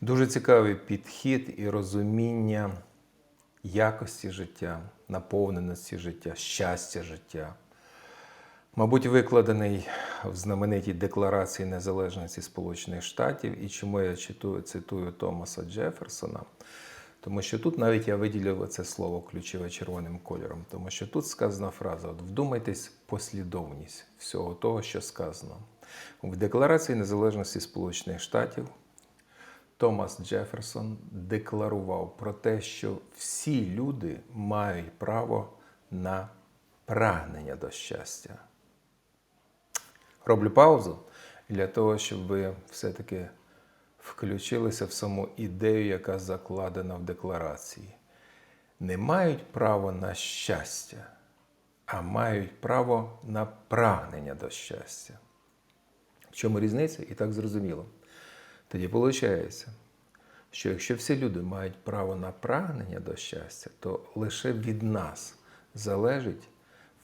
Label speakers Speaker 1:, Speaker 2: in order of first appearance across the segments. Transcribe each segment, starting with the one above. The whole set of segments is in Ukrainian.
Speaker 1: Дуже цікавий підхід і розуміння якості життя, наповненості життя, щастя життя. Мабуть, викладений в знаменитій Декларації незалежності Сполучених Штатів, і чому я читую, цитую Томаса Джеферсона, тому що тут навіть я виділив це слово ключове червоним кольором, тому що тут сказана фраза: от вдумайтесь послідовність всього того, що сказано. В Декларації незалежності Сполучених Штатів Томас Джеферсон декларував про те, що всі люди мають право на прагнення до щастя. Роблю паузу для того, щоб ви все-таки включилися в саму ідею, яка закладена в декларації. Не мають право на щастя, а мають право на прагнення до щастя. В чому різниця? І так зрозуміло. Тоді виходить, що якщо всі люди мають право на прагнення до щастя, то лише від нас залежить,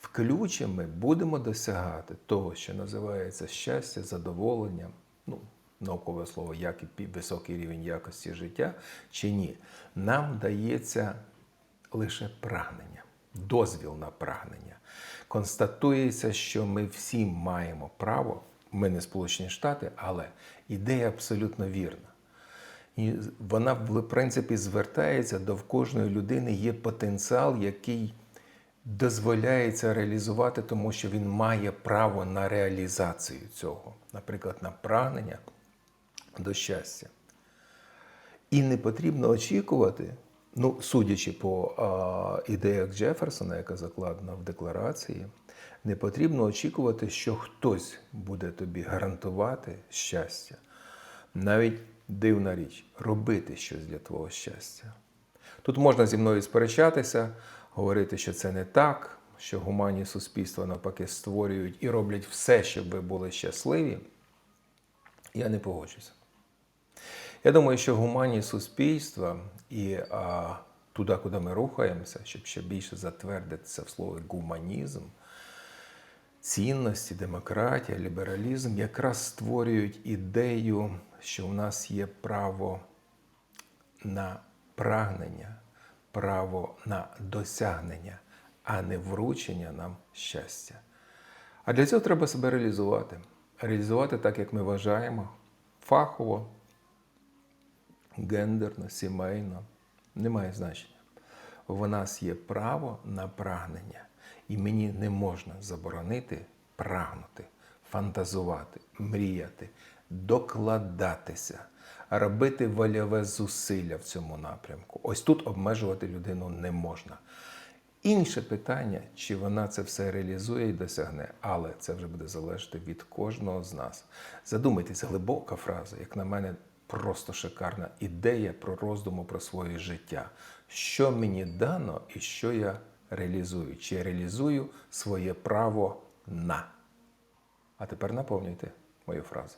Speaker 1: включе ми будемо досягати того, що називається щастя, задоволення, ну, наукове слово, як і високий рівень якості життя, чи ні. Нам дається лише прагнення, дозвіл на прагнення. Констатується, що ми всі маємо право, ми не Сполучені Штати, але ідея абсолютно вірна. І вона, в принципі, звертається до кожної людини є потенціал, який дозволяється реалізувати, тому що він має право на реалізацію цього, наприклад, на прагнення до щастя. І не потрібно очікувати, ну, судячи по а, ідеях Джеферсона, яка закладена в декларації, не потрібно очікувати, що хтось буде тобі гарантувати щастя. Навіть дивна річ робити щось для твого щастя. Тут можна зі мною сперечатися, говорити, що це не так, що гуманні суспільства навпаки створюють і роблять все, щоб ви були щасливі. Я не погоджуся. Я думаю, що гуманні суспільства і а, туди, куди ми рухаємося, щоб ще більше затвердитися в слові гуманізм, цінності, демократія, лібералізм якраз створюють ідею, що в нас є право на прагнення, право на досягнення, а не вручення нам щастя. А для цього треба себе реалізувати. Реалізувати так, як ми вважаємо, фахово, гендерно, сімейно, немає значення. В нас є право на прагнення, і мені не можна заборонити прагнути, фантазувати, мріяти, докладатися, робити вольове зусилля в цьому напрямку. Ось тут обмежувати людину не можна. Інше питання, чи вона це все реалізує і досягне, але це вже буде залежати від кожного з нас. Задумайтесь, глибока фраза, як на мене, просто шикарна ідея про роздуму про своє життя. Що мені дано і що я реалізую? Чи я реалізую своє право на? А тепер наповнюйте мою фразу.